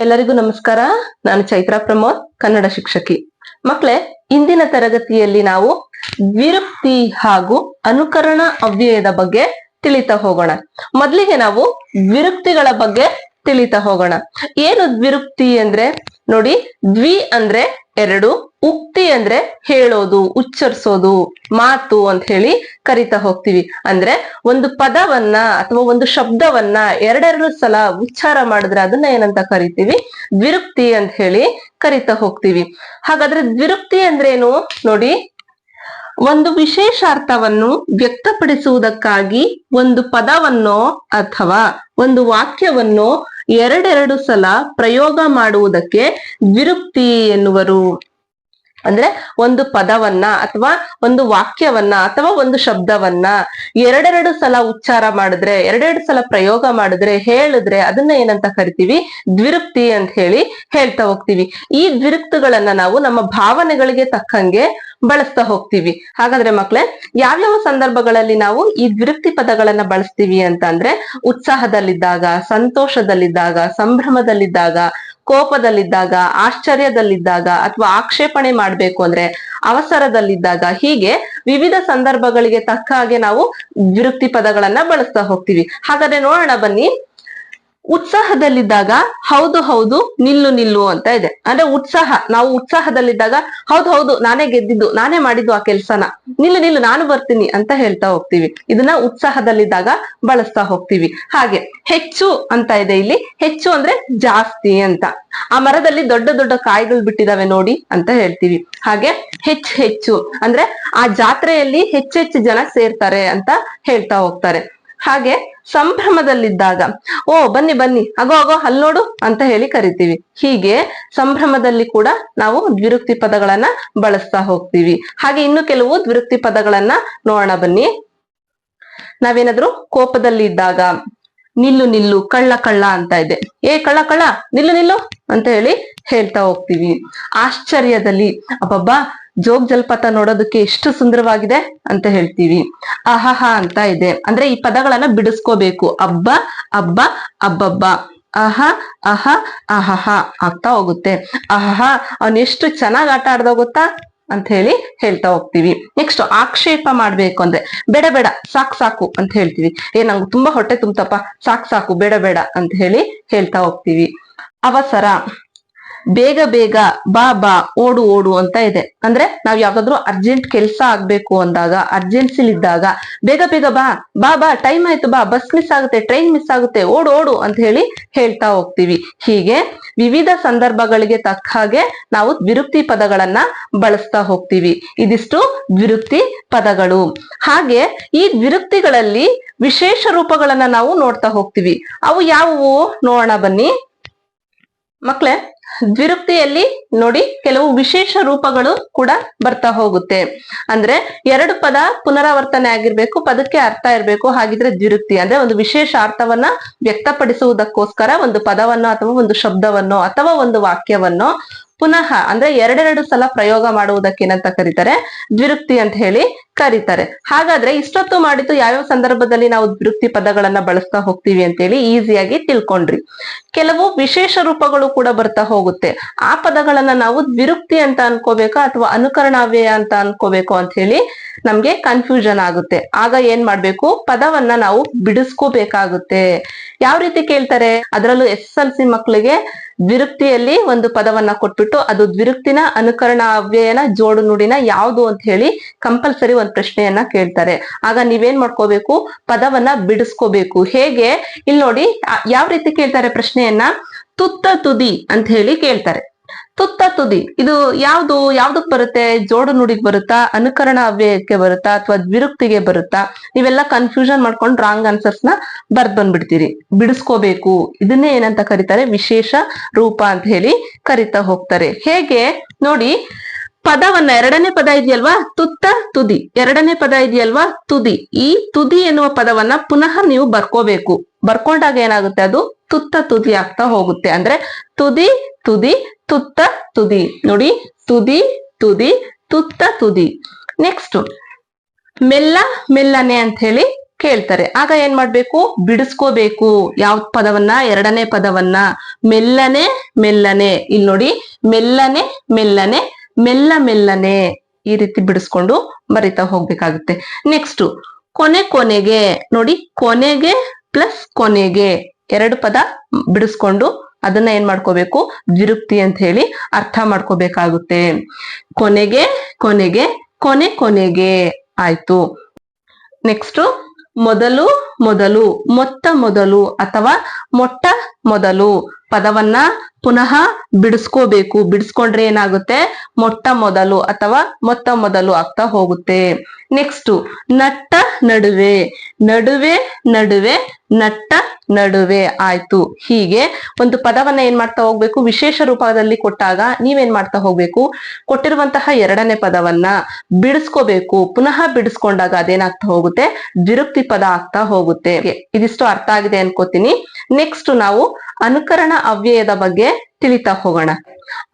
ಎಲ್ಲರಿಗೂ ನಮಸ್ಕಾರ. ನಾನು ಚೈತ್ರಾ ಪ್ರಮೋದ್, ಕನ್ನಡ ಶಿಕ್ಷಕಿ. ಮಕ್ಕಳೇ ಇಂದಿನ ತರಗತಿಯಲ್ಲಿ ನಾವು ವಿರುಕ್ತಿ ಹಾಗೂ ಅನುಕರಣ ಅವ್ಯಯದ ಬಗ್ಗೆ ತಿಳಿತಾ ಹೋಗೋಣ. ಮೊದಲಿಗೆ ನಾವು ವಿರುಕ್ತಿಗಳ ಬಗ್ಗೆ ತಿಳಿತಾ ಹೋಗೋಣ. ಏನು ದ್ವಿರುಕ್ತಿ ಅಂದ್ರೆ? ನೋಡಿ, ದ್ವಿ ಅಂದ್ರೆ ಎರಡು ಉಕ್ತಿ ಅಂದ್ರೆ ಹೇಳೋದು, ಉಚ್ಚರಿಸೋದು, ಮಾತು ಅಂತ ಹೇಳಿ ಕರಿತಾ ಹೋಗ್ತೀವಿ. ಅಂದ್ರೆ ಒಂದು ಪದವನ್ನ ಅಥವಾ ಒಂದು ಶಬ್ದವನ್ನ ಎರಡೆರಡು ಸಲ ಉಚ್ಚಾರ ಮಾಡಿದ್ರೆ ಅದನ್ನ ಏನಂತ ಕರಿತೀವಿ? ದ್ವಿರುಕ್ತಿ ಅಂತ ಹೇಳಿ ಕರಿತಾ ಹೋಗ್ತೀವಿ. ಹಾಗಾದ್ರೆ ದ್ವಿರುಕ್ತಿ ಅಂದ್ರೇನು? ನೋಡಿ, ಒಂದು ವಿಶೇಷಾರ್ಥವನ್ನು ವ್ಯಕ್ತಪಡಿಸುವುದಕ್ಕಾಗಿ ಒಂದು ಪದವನ್ನೋ ಅಥವಾ ಒಂದು ವಾಕ್ಯವನ್ನೋ ಎರಡೆರಡು ಸಲ ಪ್ರಯೋಗ ಮಾಡುವುದಕ್ಕೆ ದ್ವಿರುಕ್ತಿ ಎನ್ನುವರು. ಅಂದ್ರೆ ಒಂದು ಪದವನ್ನ ಅಥವಾ ಒಂದು ವಾಕ್ಯವನ್ನ ಅಥವಾ ಒಂದು ಶಬ್ದವನ್ನ ಎರಡೆರಡು ಸಲ ಉಚ್ಚಾರ ಮಾಡಿದ್ರೆ, ಎರಡೆರಡು ಸಲ ಪ್ರಯೋಗ ಮಾಡಿದ್ರೆ, ಹೇಳಿದ್ರೆ ಅದನ್ನ ಏನಂತ ಕರಿತೀವಿ? ದ್ವಿರುಕ್ತಿ ಅಂತ ಹೇಳಿ ಹೇಳ್ತಾ ಹೋಗ್ತೀವಿ. ಈ ದ್ವಿರುಕ್ತಿಗಳನ್ನ ನಾವು ನಮ್ಮ ಭಾವನೆಗಳಿಗೆ ತಕ್ಕಂಗೆ ಬಳಸ್ತಾ ಹೋಗ್ತೀವಿ. ಹಾಗಾದ್ರೆ ಮಕ್ಳೆ, ಯಾವ್ಯಾವ ಸಂದರ್ಭಗಳಲ್ಲಿ ನಾವು ಈ ದ್ವಿರುಕ್ತಿ ಪದಗಳನ್ನ ಬಳಸ್ತೀವಿ ಅಂತ ಅಂದ್ರೆ, ಉತ್ಸಾಹದಲ್ಲಿದ್ದಾಗ, ಸಂತೋಷದಲ್ಲಿದ್ದಾಗ, ಸಂಭ್ರಮದಲ್ಲಿದ್ದಾಗ ಕೋಪದಲ್ಲಿದ್ದಾಗ, ಆಶ್ಚರ್ಯದಲ್ಲಿದ್ದಾಗ ಅಥವಾ ಆಕ್ಷೇಪಣೆ ಮಾಡ್ಬೇಕು ಅಂದ್ರೆ ಅವಸರದಲ್ಲಿದ್ದಾಗ ಹೀಗೆ ವಿವಿಧ ಸಂದರ್ಭಗಳಿಗೆ ತಕ್ಕ ಹಾಗೆ ನಾವು ವಿರುಕ್ತಿ ಪದಗಳನ್ನ ಬಳಸ್ತಾ ಹೋಗ್ತೀವಿ. ಹಾಗಾದ್ರೆ ನೋಡೋಣ ಬನ್ನಿ. ಉತ್ಸಾಹದಲ್ಲಿದ್ದಾಗ ಹೌದು ಹೌದು, ನಿಲ್ಲು ನಿಲ್ಲು ಅಂತ ಇದೆ. ಅಂದ್ರೆ ಉತ್ಸಾಹ, ನಾವು ಉತ್ಸಾಹದಲ್ಲಿದ್ದಾಗ ಹೌದು ಹೌದು, ನಾನೇ ಗೆದ್ದಿದ್ದು, ನಾನೇ ಮಾಡಿದ್ದು ಆ ಕೆಲ್ಸನ. ನಿಲ್ಲು ನಿಲ್ಲು, ನಾನು ಬರ್ತೀನಿ ಅಂತ ಹೇಳ್ತಾ ಹೋಗ್ತೀವಿ. ಇದನ್ನ ಉತ್ಸಾಹದಲ್ಲಿದ್ದಾಗ ಬಳಸ್ತಾ ಹೋಗ್ತೀವಿ. ಹಾಗೆ, ಹೆಚ್ಚು ಅಂತ ಇದೆ ಇಲ್ಲಿ. ಹೆಚ್ಚು ಅಂದ್ರೆ ಜಾಸ್ತಿ ಅಂತ. ಆ ಮರದಲ್ಲಿ ದೊಡ್ಡ ದೊಡ್ಡ ಕಾಯಿಗಳು ಬಿಟ್ಟಿದಾವೆ ನೋಡಿ ಅಂತ ಹೇಳ್ತೀವಿ. ಹಾಗೆ, ಹೆಚ್ಚು ಹೆಚ್ಚು. ಅಂದ್ರೆ ಆ ಜಾತ್ರೆಯಲ್ಲಿ ಹೆಚ್ಚೆಚ್ಚು ಜನ ಸೇರ್ತಾರೆ ಅಂತ ಹೇಳ್ತಾ ಹೋಗ್ತಾರೆ. ಹಾಗೆ ಸಂಭ್ರಮದಲ್ಲಿದ್ದಾಗ, ಓ, ಬನ್ನಿ ಬನ್ನಿ, ಅಗೋ ಅಗೋ, ಅಲ್ಲಿ ನೋಡು ಅಂತ ಹೇಳಿ ಕರಿತೀವಿ. ಹೀಗೆ ಸಂಭ್ರಮದಲ್ಲಿ ಕೂಡ ನಾವು ದ್ವಿರುಕ್ತಿ ಪದಗಳನ್ನ ಬಳಸ್ತಾ ಹೋಗ್ತೀವಿ. ಹಾಗೆ ಇನ್ನು ಕೆಲವು ದ್ವಿರುಕ್ತಿ ಪದಗಳನ್ನ ನೋಡೋಣ ಬನ್ನಿ. ನಾವೇನಾದ್ರೂ ಕೋಪದಲ್ಲಿ ಇದ್ದಾಗ, ನಿಲ್ಲು ನಿಲ್ಲು, ಕಳ್ಳ ಕಳ್ಳ ಅಂತ ಇದೆ. ಏ, ಕಳ್ಳ ಕಳ್ಳ, ನಿಲ್ಲು ನಿಲ್ಲು ಅಂತ ಹೇಳಿ ಹೇಳ್ತಾ ಹೋಗ್ತೀವಿ. ಆಶ್ಚರ್ಯದಲ್ಲಿ, ಅಬ್ಬಬ್ಬಾ ಜೋಗ್ ಜಲಪಾತ ನೋಡೋದಕ್ಕೆ ಎಷ್ಟು ಸುಂದರವಾಗಿದೆ ಅಂತ ಹೇಳ್ತೀವಿ. ಅಹಹ ಅಂತ ಇದೆ. ಅಂದ್ರೆ ಈ ಪದಗಳನ್ನ ಬಿಡಿಸ್ಕೋಬೇಕು. ಅಬ್ಬ ಅಬ್ಬ, ಅಬ್ಬಬ್ಬ. ಅಹ ಅಹ ಅಹಹ ಆಗ್ತಾ ಹೋಗುತ್ತೆ. ಅಹಹ ಅವನ್ ಎಷ್ಟು ಚೆನ್ನಾಗ್ ಆಟ ಆಡ್ದ ಗೊತ್ತಾ? ಅಂತ ಹೇಳಿ ಹೇಳ್ತಾ ಹೋಗ್ತೀವಿ. ನೆಕ್ಸ್ಟ್ ಆಕ್ಷೇಪ ಮಾಡ್ಬೇಕು ಅಂದ್ರೆ ಬೇಡ ಬೇಡ, ಸಾಕ್, ಸಾಕು ಅಂತ ಹೇಳ್ತೀವಿ. ಏ, ನಂಗೆ ತುಂಬಾ ಹೊಟ್ಟೆ ತುಂಬತಪ್ಪ. ಸಾಕ್, ಸಾಕು, ಬೇಡ ಬೇಡ ಅಂತ ಹೇಳಿ ಹೇಳ್ತಾ ಹೋಗ್ತೀವಿ. ಅವಸರ. ಬೇಗ ಬೇಗ ಬಾ ಬಾ, ಓಡು ಓಡು ಅಂತ ಇದೆ. ಅಂದ್ರೆ ನಾವ್ ಯಾವ್ದಾದ್ರು ಅರ್ಜೆಂಟ್ ಕೆಲ್ಸ ಆಗ್ಬೇಕು ಅಂದಾಗ ಅರ್ಜೆನ್ಸಿಲ್ ಇದ್ದಾಗ ಬೇಗ ಬೇಗ ಬಾ ಬಾ ಬಾ ಟೈಮ್ ಆಯ್ತು ಬಾ ಬಸ್ ಮಿಸ್ ಆಗುತ್ತೆ ಟ್ರೈನ್ ಮಿಸ್ ಆಗುತ್ತೆ, ಓಡು ಓಡು ಅಂತ ಹೇಳಿ ಹೇಳ್ತಾ ಹೋಗ್ತೀವಿ. ಹೀಗೆ ವಿವಿಧ ಸಂದರ್ಭಗಳಿಗೆ ತಕ್ಕ ಹಾಗೆ ನಾವು ದ್ವಿರುಕ್ತಿ ಪದಗಳನ್ನ ಬಳಸ್ತಾ ಹೋಗ್ತೀವಿ. ಇದಿಷ್ಟು ದ್ವಿರುಕ್ತಿ ಪದಗಳು. ಹಾಗೆ ಈ ದ್ವಿರುಕ್ತಿಗಳಲ್ಲಿ ವಿಶೇಷ ರೂಪಗಳನ್ನ ನಾವು ನೋಡ್ತಾ ಹೋಗ್ತೀವಿ. ಅವು ಯಾವುವು? ನೋಡೋಣ ಬನ್ನಿ. ಮಕ್ಳೇ ದ್ವಿರುಕ್ತಿಯಲ್ಲಿ ನೋಡಿ ಕೆಲವು ವಿಶೇಷ ರೂಪಗಳು ಕೂಡ ಬರ್ತಾ ಹೋಗುತ್ತೆ. ಅಂದ್ರೆ ಎರಡು ಪದ ಪುನರಾವರ್ತನೆ ಆಗಿರ್ಬೇಕು, ಪದಕ್ಕೆ ಅರ್ಥ ಇರಬೇಕು, ಹಾಗಿದ್ರೆ ದ್ವಿರುಕ್ತಿ. ಅಂದ್ರೆ ಒಂದು ವಿಶೇಷ ಅರ್ಥವನ್ನ ವ್ಯಕ್ತಪಡಿಸುವುದಕ್ಕೋಸ್ಕರ ಒಂದು ಪದವನ್ನು ಅಥವಾ ಒಂದು ಶಬ್ದವನ್ನು ಅಥವಾ ಒಂದು ವಾಕ್ಯವನ್ನೋ ಪುನಃ ಅಂದ್ರೆ ಎರಡೆರಡು ಸಲ ಪ್ರಯೋಗ ಮಾಡುವುದಕ್ಕೆ ಏನಂತ ಕರೀತಾರೆ? ದ್ವಿರುಕ್ತಿ ಅಂತ ಹೇಳಿ ಕರೀತಾರೆ. ಹಾಗಾದ್ರೆ ಇಷ್ಟೊತ್ತು ಮಾಡಿದ್ದು ಯಾವ್ಯಾವ ಸಂದರ್ಭದಲ್ಲಿ ನಾವು ದ್ವಿರುಕ್ತಿ ಪದಗಳನ್ನ ಬಳಸ್ತಾ ಹೋಗ್ತೀವಿ ಅಂತ ಹೇಳಿ ಈಸಿಯಾಗಿ ತಿಳ್ಕೊಂಡ್ರಿ. ಕೆಲವು ವಿಶೇಷ ರೂಪಗಳು ಕೂಡ ಬರ್ತಾ ಹೋಗುತ್ತೆ. ಆ ಪದಗಳನ್ನ ನಾವು ದ್ವಿರುಕ್ತಿ ಅಂತ ಅನ್ಕೋಬೇಕಾ ಅಥವಾ ಅನುಕರಣಾವ್ಯಯ ಅಂತ ಅನ್ಕೋಬೇಕು ಅಂತ ಹೇಳಿ ನಮ್ಗೆ ಕನ್ಫ್ಯೂಷನ್ ಆಗುತ್ತೆ. ಆಗ ಏನ್ ಮಾಡ್ಬೇಕು? ಪದವನ್ನ ನಾವು ಬಿಡಿಸ್ಕೋಬೇಕಾಗುತ್ತೆ. ಯಾವ ರೀತಿ ಕೇಳ್ತಾರೆ? ಅದರಲ್ಲೂ ಎಸ್ ಎಲ್ ಸಿ ಮಕ್ಕಳಿಗೆ ದ್ವಿರುಕ್ತಿಯಲ್ಲಿ ಒಂದು ಪದವನ್ನ ಕೊಟ್ಬಿಟ್ಟು ಅದು ದ್ವಿರುಕ್ತಿನ ಅನುಕರಣ ಅವ್ಯಯನ ಜೋಡು ನುಡಿನ ಯಾವುದು ಅಂತ ಹೇಳಿ ಕಂಪಲ್ಸರಿ ಒಂದು ಪ್ರಶ್ನೆಯನ್ನ ಕೇಳ್ತಾರೆ. ಆಗ ನೀವೇನ್ ಮಾಡ್ಕೋಬೇಕು? ಪದವನ್ನ ಬಿಡಿಸ್ಕೋಬೇಕು. ಹೇಗೆ? ಇಲ್ಲಿ ನೋಡಿ ಯಾವ ರೀತಿ ಕೇಳ್ತಾರೆ ಪ್ರಶ್ನೆಯನ್ನ? ತುತ್ತ ತುದಿ ಅಂತ ಹೇಳಿ ಕೇಳ್ತಾರೆ. ತುತ್ತ ತುದಿ. ಇದು ಯಾವ್ದು, ಯಾವ್ದಕ್ ಬರುತ್ತೆ? ಜೋಡು ನುಡಿಗ್ ಬರುತ್ತಾ? ಅನುಕರಣ ಅವ್ಯಯಕ್ಕೆ ಬರುತ್ತಾ? ಅಥವಾ ದ್ವಿರುಕ್ತಿಗೆ ಬರುತ್ತಾ? ನೀವೆಲ್ಲ ಕನ್ಫ್ಯೂಷನ್ ಮಾಡ್ಕೊಂಡು ರಾಂಗ್ ಆನ್ಸರ್ಸ್ನ ಬರ್ದ್ ಬಂದ್ಬಿಡ್ತೀರಿ. ಬಿಡಿಸ್ಕೋಬೇಕು. ಇದನ್ನೇ ಏನಂತ ಕರೀತಾರೆ? ವಿಶೇಷ ರೂಪ ಅಂತ ಹೇಳಿ ಕರಿತಾ ಹೋಗ್ತಾರೆ. ಹೇಗೆ? ನೋಡಿ, ಪದವನ್ನ ಎರಡನೇ ಪದ ಇದೆಯಲ್ವಾ? ತುತ್ತ ತುದಿ. ಎರಡನೇ ಪದ ಇದೆಯಲ್ವಾ? ತುದಿ. ಈ ತುದಿ ಎನ್ನುವ ಪದವನ್ನ ಪುನಃ ನೀವು ಬರ್ಕೋಬೇಕು. ಬರ್ಕೊಂಡಾಗ ಏನಾಗುತ್ತೆ ಅದು? ತುತ್ತ ತುದಿ ಆಗ್ತಾ ಹೋಗುತ್ತೆ. ಅಂದ್ರೆ ತುದಿ ತುದಿ ತುತ್ತ ತುದಿ. ನೋಡಿ, ತುದಿ ತುದಿ, ತುತ್ತ ತುದಿ. ನೆಕ್ಸ್ಟ್ ಮೆಲ್ಲ, ಮೆಲ್ಲನೆ ಅಂತ ಹೇಳಿ ಕೇಳ್ತಾರೆ. ಆಗ ಏನ್ ಮಾಡ್ಬೇಕು? ಬಿಡಿಸ್ಕೋಬೇಕು. ಯಾವ ಪದವನ್ನ? ಎರಡನೇ ಪದವನ್ನ. ಮೆಲ್ಲನೆ ಮೆಲ್ಲನೆ. ಇಲ್ಲಿ ನೋಡಿ, ಮೆಲ್ಲನೆ ಮೆಲ್ಲನೆ, ಮೆಲ್ಲ, ಮೆಲ್ಲನೆ ಈ ರೀತಿ ಬಿಡಿಸ್ಕೊಂಡು ಬರಿತಾ ಹೋಗ್ಬೇಕಾಗುತ್ತೆ. ನೆಕ್ಸ್ಟ್ ಕೊನೆ, ಕೊನೆಗೆ. ನೋಡಿ, ಕೊನೆಗೆ ಪ್ಲಸ್ ಕೊನೆಗೆ. ಎರಡು ಪದ ಬಿಡಿಸ್ಕೊಂಡು ಅದನ್ನ ಏನ್ ಮಾಡ್ಕೋಬೇಕು? ದ್ವಿರುಕ್ತಿ ಅಂತ ಹೇಳಿ ಅರ್ಥ ಮಾಡ್ಕೋಬೇಕಾಗುತ್ತೆ. ಕೊನೆಗೆ ಕೊನೆಗೆ, ಕೊನೆ ಕೊನೆಗೆ ಆಯ್ತು. ನೆಕ್ಸ್ಟ್ ಮೊದಲು ಮೊದಲು ಮೊತ್ತ ಮೊದಲು ಅಥವಾ ಮೊಟ್ಟ ಮೊದಲು ಪದವನ್ನ ಪುನಃ ಬಿಡಿಸ್ಕೋಬೇಕು. ಬಿಡಿಸ್ಕೊಂಡ್ರೆ ಏನಾಗುತ್ತೆ? ಮೊಟ್ಟ ಮೊದಲು ಅಥವಾ ಮೊತ್ತ ಮೊದಲು ಆಗ್ತಾ ಹೋಗುತ್ತೆ. ನೆಕ್ಸ್ಟ್ ನಟ್ಟ ನಡುವೆ. ನಡುವೆ ನಡುವೆ, ನಟ್ಟ ನಡುವೆ. ಆಯ್ತು. ಹೀಗೆ ಒಂದು ಪದವನ್ನ ಏನ್ ಮಾಡ್ತಾ ಹೋಗ್ಬೇಕು? ವಿಶೇಷ ರೂಪದಲ್ಲಿ ಕೊಟ್ಟಾಗ ನೀವೇನ್ ಮಾಡ್ತಾ ಹೋಗ್ಬೇಕು? ಕೊಟ್ಟಿರುವಂತಹ ಎರಡನೇ ಪದವನ್ನ ಬಿಡಿಸ್ಕೋಬೇಕು. ಪುನಃ ಬಿಡಿಸ್ಕೊಂಡಾಗ ಅದೇನಾಗ್ತಾ ಹೋಗುತ್ತೆ? ದ್ವಿರುಕ್ತಿ ಪದ ಆಗ್ತಾ ಹೋಗುತ್ತೆ. ಇದಿಷ್ಟು ಅರ್ಥ ಆಗಿದೆ ಅನ್ಕೋತೀನಿ. ನೆಕ್ಸ್ಟ್ ನಾವು ಅನುಕರಣ ಅವ್ಯಯದ ಬಗ್ಗೆ ತಿಳಿತಾ ಹೋಗೋಣ.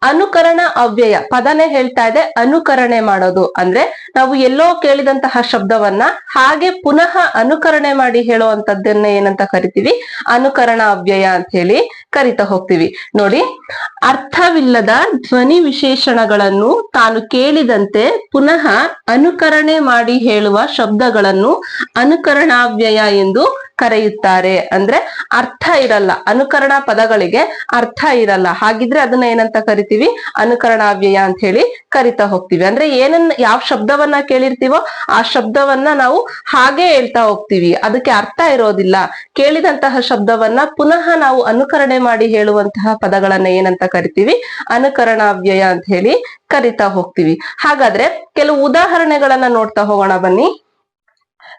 ಅನುಕರಣ ಅವ್ಯಯ. ಪದನೇ ಹೇಳ್ತಾ ಇದೆ, ಅನುಕರಣೆ ಮಾಡೋದು. ಅಂದ್ರೆ ನಾವು ಎಲ್ಲೋ ಕೇಳಿದಂತಹ ಶಬ್ದವನ್ನ ಹಾಗೆ ಪುನಃ ಅನುಕರಣೆ ಮಾಡಿ ಹೇಳುವಂತದ್ದನ್ನ ಏನಂತ ಕರಿತೀವಿ? ಅನುಕರಣ ಅವ್ಯಯ ಅಂತ ಹೇಳಿ ಕರಿತಾ ಹೋಗ್ತೀವಿ. ನೋಡಿ, ಅರ್ಥವಿಲ್ಲದ ಧ್ವನಿ ವಿಶೇಷಣಗಳನ್ನು ತಾನು ಕೇಳಿದಂತೆ ಪುನಃ ಅನುಕರಣೆ ಮಾಡಿ ಹೇಳುವ ಶಬ್ದಗಳನ್ನು ಅನುಕರಣಾವ್ಯಯ ಎಂದು ಕರೆಯುತ್ತಾರೆ. ಅಂದ್ರೆ ಅರ್ಥ ಇರಲ್ಲ. ಅನುಕರಣ ಪದಗಳಿಗೆ ಅರ್ಥ ಇರಲ್ಲ. ಹಾಗಿದ್ರೆ ಅದನ್ನ ಏನಂತ ಕರಿತೀವಿ? ಅನುಕರಣಾವ್ಯಯ ಅಂತ ಹೇಳಿ ಕರಿತಾ ಹೋಗ್ತೀವಿ. ಅಂದ್ರೆ ಏನನ್ನ ಯಾವ ಶಬ್ದವನ್ನ ಕೇಳಿರ್ತೀವೋ ಆ ಶಬ್ದವನ್ನ ನಾವು ಹಾಗೆ ಹೇಳ್ತಾ ಹೋಗ್ತೀವಿ. ಅದಕ್ಕೆ ಅರ್ಥ ಇರೋದಿಲ್ಲ. ಕೇಳಿದಂತಹ ಶಬ್ದವನ್ನ ಪುನಃ ನಾವು ಅನುಕರಣೆ ಮಾಡಿ ಹೇಳುವಂತಹ ಪದಗಳನ್ನ ಏನಂತ ಕರಿತೀವಿ? ಅನುಕರಣಾವ್ಯಯ ಅಂತ ಹೇಳಿ ಕರಿತಾ ಹೋಗ್ತೀವಿ. ಹಾಗಾದ್ರೆ ಕೆಲವು ಉದಾಹರಣೆಗಳನ್ನ ನೋಡ್ತಾ ಹೋಗೋಣ ಬನ್ನಿ.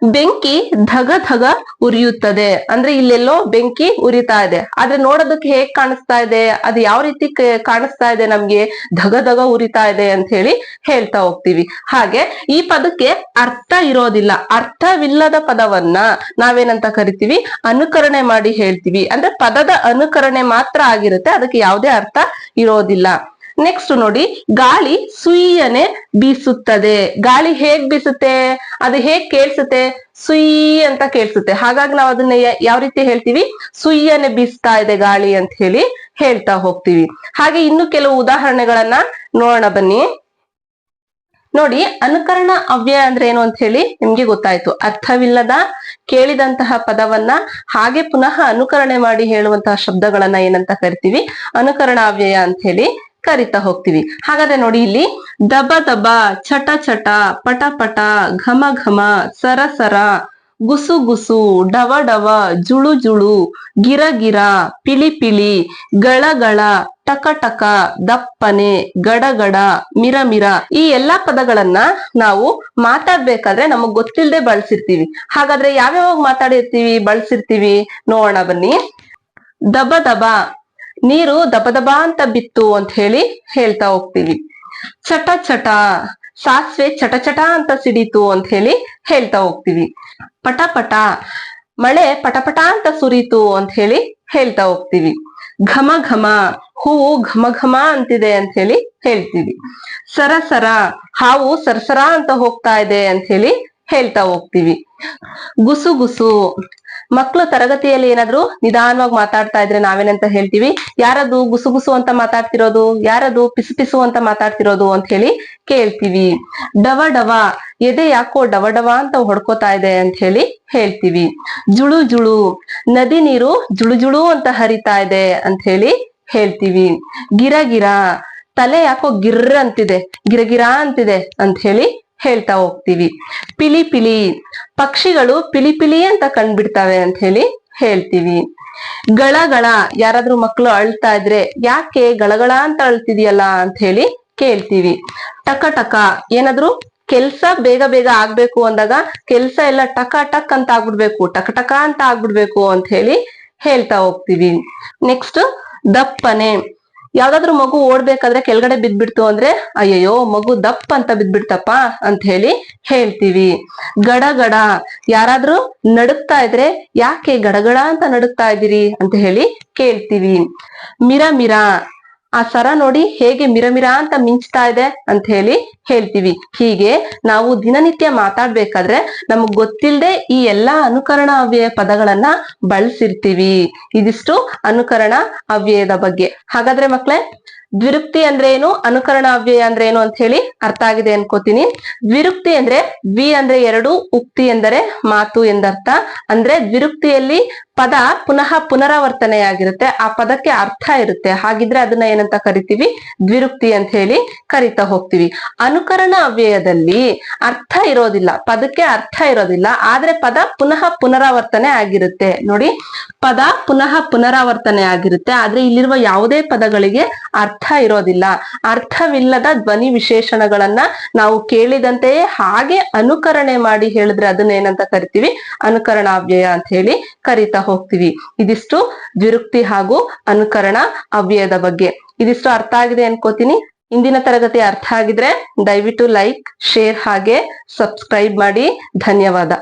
ಬೆಂಕಿ ಧಗ ಧಗ ಉರಿಯುತ್ತದೆ. ಅಂದ್ರೆ ಇಲ್ಲೆಲ್ಲೋ ಬೆಂಕಿ ಉರಿತಾ ಇದೆ. ಆದ್ರೆ ನೋಡೋದಕ್ಕೆ ಹೇಗ್ ಕಾಣಿಸ್ತಾ ಇದೆ? ಅದು ಯಾವ ರೀತಿ ಕಾಣಿಸ್ತಾ ಇದೆ ನಮ್ಗೆ? ಧಗ ಧಗ ಉರಿತಾ ಇದೆ ಅಂತ ಹೇಳಿ ಹೇಳ್ತಾ ಹೋಗ್ತೀವಿ. ಹಾಗೆ ಈ ಪದಕ್ಕೆ ಅರ್ಥ ಇರೋದಿಲ್ಲ. ಅರ್ಥವಿಲ್ಲದ ಪದವನ್ನ ನಾವೇನಂತ ಕರಿತೀವಿ? ಅನುಕರಣೆ ಮಾಡಿ ಹೇಳ್ತೀವಿ. ಅಂದ್ರೆ ಪದದ ಅನುಕರಣೆ ಮಾತ್ರ ಆಗಿರುತ್ತೆ. ಅದಕ್ಕೆ ಯಾವುದೇ ಅರ್ಥ ಇರೋದಿಲ್ಲ. ನೆಕ್ಸ್ಟ್ ನೋಡಿ, ಗಾಳಿ ಸುಯ್ಯನೆ ಬೀಸುತ್ತದೆ. ಗಾಳಿ ಹೇಗ್ ಬೀಸುತ್ತೆ? ಅದು ಹೇಗ್ ಕೇಳಿಸುತ್ತೆ? ಸುಯ್ ಅಂತ ಕೇಳಿಸುತ್ತೆ. ಹಾಗಾಗಿ ನಾವು ಅದನ್ನ ಯಾವ ರೀತಿ ಹೇಳ್ತೀವಿ? ಸುಯ್ಯನೆ ಬೀಸ್ತಾ ಇದೆ ಗಾಳಿ ಅಂತ ಹೇಳಿ ಹೇಳ್ತಾ ಹೋಗ್ತೀವಿ. ಹಾಗೆ ಇನ್ನು ಕೆಲವು ಉದಾಹರಣೆಗಳನ್ನ ನೋಡೋಣ ಬನ್ನಿ. ನೋಡಿ, ಅನುಕರಣ ಅವ್ಯಯ ಅಂದ್ರೆ ಏನು ಅಂತ ಹೇಳಿ ನಿಮ್ಗೆ ಗೊತ್ತಾಯ್ತು. ಅರ್ಥವಿಲ್ಲದ ಕೇಳಿದಂತಹ ಪದವನ್ನ ಹಾಗೆ ಪುನಃ ಅನುಕರಣೆ ಮಾಡಿ ಹೇಳುವಂತಹ ಶಬ್ದಗಳನ್ನ ಏನಂತ ಕರಿತೀವಿ? ಅನುಕರಣ ಅವ್ಯಯ ಅಂತ ಹೇಳಿ. ಕರಿತಾ ಹೋಗ್ತೀವಿ. ಹಾಗಾದ್ರೆ ನೋಡಿ ಇಲ್ಲಿ ದಬ ದಬ ಚಟ ಚಟ ಪಟ ಪಟ, ಘಮ ಘಮ, ಸರ ಸರ, ಗುಸು ಗುಸು, ಡವ ಡವ, ಜುಳು ಜುಳು, ಗಿರ ಗಿರ, ಪಿಳಿ ಪಿಳಿ, ಗಳ ಗಳ, ಟಕ ಟಕ, ದಪ್ಪನೆ, ಗಡ ಗಡ, ಮಿರ ಮಿರ ಈ ಎಲ್ಲಾ ಪದಗಳನ್ನ ನಾವು ಮಾತಾಡ್ಬೇಕಾದ್ರೆ ನಮಗ್ ಗೊತ್ತಿಲ್ಲದೆ ಬಳಸಿರ್ತೀವಿ. ಹಾಗಾದ್ರೆ ಯಾವ್ಯಾವಾಗ ಮಾತಾಡಿರ್ತೀವಿ, ಬಳಸಿರ್ತೀವಿ? ನೋಡೋಣ ಬನ್ನಿ. ದಬ ದಬ ನೀರು ದಬ ದಬ ಅಂತ ಬಿತ್ತು ಅಂತ ಹೇಳಿ ಹೇಳ್ತಾ ಹೋಗ್ತೀವಿ. ಚಟ ಚಟ ಸಾಸ್ವೆ ಚಟ ಚಟ ಅಂತ ಸಿಡಿತು ಅಂತ ಹೇಳಿ ಹೇಳ್ತಾ ಹೋಗ್ತೀವಿ. ಪಟ ಪಟ, ಮಳೆ ಪಟಪಟ ಅಂತ ಸುರಿತು ಅಂತ ಹೇಳಿ ಹೇಳ್ತಾ ಹೋಗ್ತೀವಿ. ಘಮ ಘಮ, ಹೂವು ಘಮ ಘಮ ಅಂತಿದೆ ಅಂತ ಹೇಳಿ ಹೇಳ್ತೀವಿ. ಸರ ಸರ, ಹಾವು ಸರಸರ ಅಂತ ಹೋಗ್ತಾ ಇದೆ ಅಂತ ಹೇಳಿ ಹೇಳ್ತಾ ಹೋಗ್ತೀವಿ. ಗುಸು ಗುಸು. ಮಕ್ಕಳು ತರಗತಿಯಲ್ಲಿ ಏನಾದ್ರು ನಿಧಾನವಾಗಿ ಮಾತಾಡ್ತಾ ಇದ್ರೆ ನಾವೇನಂತ ಹೇಳ್ತೀವಿ? ಯಾರದು ಗುಸು ಗುಸು ಅಂತ ಮಾತಾಡ್ತಿರೋದು? ಯಾರದು ಪಿಸು ಪಿಸು ಅಂತ ಮಾತಾಡ್ತಿರೋದು ಅಂತ ಹೇಳಿ ಕೇಳ್ತೀವಿ. ಡವ ಡವ, ಎದೆ ಯಾಕೋ ಡವ ಡವ ಅಂತ ಹೊಡ್ಕೋತಾ ಇದೆ ಅಂತ ಹೇಳಿ ಹೇಳ್ತೀವಿ. ಜುಳು ಜುಳು, ನದಿ ನೀರು ಜುಳು ಜುಳು ಅಂತ ಹರಿತಾ ಇದೆ ಅಂತ ಹೇಳಿ ಹೇಳ್ತೀವಿ. ಗಿರ ಗಿರ, ತಲೆ ಯಾಕೋ ಗಿರ್ರ ಅಂತಿದೆ ಗಿರಗಿರ ಅಂತಿದೆ ಅಂತ ಹೇಳಿ ಹೇಳ್ತಾ ಹೋಗ್ತೀವಿ. ಪಿಲಿ ಪಿಲಿ, ಪಕ್ಷಿಗಳು ಪಿಲಿ ಪಿಲಿ ಅಂತ ಕಂಡ್ಬಿಡ್ತವೆ ಅಂತ ಹೇಳಿ ಹೇಳ್ತೀವಿ. ಗಳಗಳ, ಯಾರಾದ್ರೂ ಮಕ್ಕಳು ಅಳ್ತಾ ಇದ್ರೆ ಯಾಕೆ ಗಳಗಳ ಅಂತ ಅಳ್ತಿದ್ಯಲ್ಲ ಅಂತ ಹೇಳಿ ಕೇಳ್ತೀವಿ. ಟಕ ಟಕ, ಏನಾದ್ರೂ ಕೆಲ್ಸ ಬೇಗ ಬೇಗ ಆಗ್ಬೇಕು ಅಂದಾಗ ಕೆಲ್ಸ ಎಲ್ಲ ಟಕ ಟಕ್ ಅಂತ ಆಗ್ಬಿಡ್ಬೇಕು, ಟಕ ಟಕ ಅಂತ ಆಗ್ಬಿಡ್ಬೇಕು ಅಂತ ಹೇಳಿ ಹೇಳ್ತಾ ಹೋಗ್ತೀವಿ. ನೆಕ್ಸ್ಟ್ ದಪ್ಪನೆ. ಯಾವ್ದಾದ್ರು ಮಗು ಓಡ್ಬೇಕಾದ್ರೆ ಕೆಳಗಡೆ ಬಿದ್ಬಿಡ್ತು ಅಂದ್ರೆ, ಅಯ್ಯಯ್ಯೋ, ಮಗು ದಪ್ಪ ಅಂತ ಬಿದ್ಬಿಡ್ತಪ್ಪ ಅಂತ ಹೇಳಿ ಹೇಳ್ತೀವಿ. ಗಡಗಡ ಗಡ ಯಾರಾದ್ರೂ ನಡುಕ್ತಾ ಇದ್ರೆ ಯಾಕೆ ಗಡಗಡ ಅಂತ ನಡುಕ್ತಾ ಇದ್ದೀರಿ ಅಂತ ಹೇಳಿ ಕೇಳ್ತೀವಿ. ಮಿರ ಮಿರ ಆ ಸರ ನೋಡಿ ಹೇಗೆ ಮಿರಮಿರ ಅಂತ ಮಿಂಚ್ತಾ ಇದೆ ಅಂತ ಹೇಳಿ ಹೇಳ್ತೀವಿ. ಹೀಗೆ ನಾವು ದಿನನಿತ್ಯ ಮಾತಾಡ್ಬೇಕಾದ್ರೆ ನಮಗ್ ಗೊತ್ತಿಲ್ಲದೆ ಈ ಎಲ್ಲಾ ಅನುಕರಣ ಅವ್ಯಯ ಪದಗಳನ್ನ ಬಳಸಿರ್ತೀವಿ. ಇದಿಷ್ಟು ಅನುಕರಣ ಅವ್ಯಯದ ಬಗ್ಗೆ. ಹಾಗಾದ್ರೆ ಮಕ್ಳೆ, ದ್ವಿರುಕ್ತಿ ಅಂದ್ರೆ ಏನು? ಅನುಕರಣ ಅವ್ಯಯ ಅಂದ್ರೆ ಏನು ಅಂತ ಹೇಳಿ ಅರ್ಥ ಆಗಿದೆ ಅನ್ಕೋತೀನಿ. ದ್ವಿರುಕ್ತಿ ಅಂದ್ರೆ ವಿ ಅಂದ್ರೆ ಎರಡು, ಉಕ್ತಿ ಎಂದರೆ ಮಾತು ಎಂದರ್ಥ. ಅಂದ್ರೆ ದ್ವಿರುಕ್ತಿಯಲ್ಲಿ ಪದ ಪುನಃ ಪುನರಾವರ್ತನೆಯಾಗಿರುತ್ತೆ. ಆ ಪದಕ್ಕೆ ಅರ್ಥ ಇರುತ್ತೆ. ಹಾಗಿದ್ರೆ ಅದನ್ನ ಏನಂತ ಕರಿತೀವಿ? ದ್ವಿರುಕ್ತಿ ಅಂತ ಹೇಳಿ ಕರಿತಾ ಹೋಗ್ತೀವಿ. ಅನುಕರಣ ಅವ್ಯಯದಲ್ಲಿ ಅರ್ಥ ಇರೋದಿಲ್ಲ. ಪದಕ್ಕೆ ಅರ್ಥ ಇರೋದಿಲ್ಲ. ಆದ್ರೆ ಪದ ಪುನಃ ಪುನರಾವರ್ತನೆ ಆಗಿರುತ್ತೆ. ನೋಡಿ, ಪದ ಪುನಃ ಪುನರಾವರ್ತನೆ ಆಗಿರುತ್ತೆ. ಆದ್ರೆ ಇಲ್ಲಿರುವ ಯಾವುದೇ ಪದಗಳಿಗೆ ಅರ್ಥ ಇರೋದಿಲ್ಲ. ಅರ್ಥವಿಲ್ಲದ ಧ್ವನಿ ವಿಶೇಷಣಗಳನ್ನ ನಾವು ಕೇಳಿದಂತೆಯೇ ಹಾಗೆ ಅನುಕರಣೆ ಮಾಡಿ ಹೇಳಿದ್ರೆ ಅದನ್ನ ಏನಂತ ಕರಿತೀವಿ? ಅನುಕರಣಾವ್ಯಯ ಅಂತ ಹೇಳಿ ಕರಿತಾ ಹೋಗ್ತೀವಿ. ಇದಿಷ್ಟು ದ್ವಿರುಕ್ತಿ ಹಾಗೂ ಅನುಕರಣ ಅವ್ಯಯದ ಬಗ್ಗೆ. ಇದಿಷ್ಟು ಅರ್ಥ ಆಗಿದೆ ಅನ್ಕೋತೀನಿ. ಇಂದಿನ ತರಗತಿ ಅರ್ಥ ಆಗಿದ್ರೆ ದಯವಿಟ್ಟು ಲೈಕ್ ಶೇರ್ ಹಾಗೆ ಸಬ್ಸ್ಕ್ರೈಬ್ ಮಾಡಿ. ಧನ್ಯವಾದ.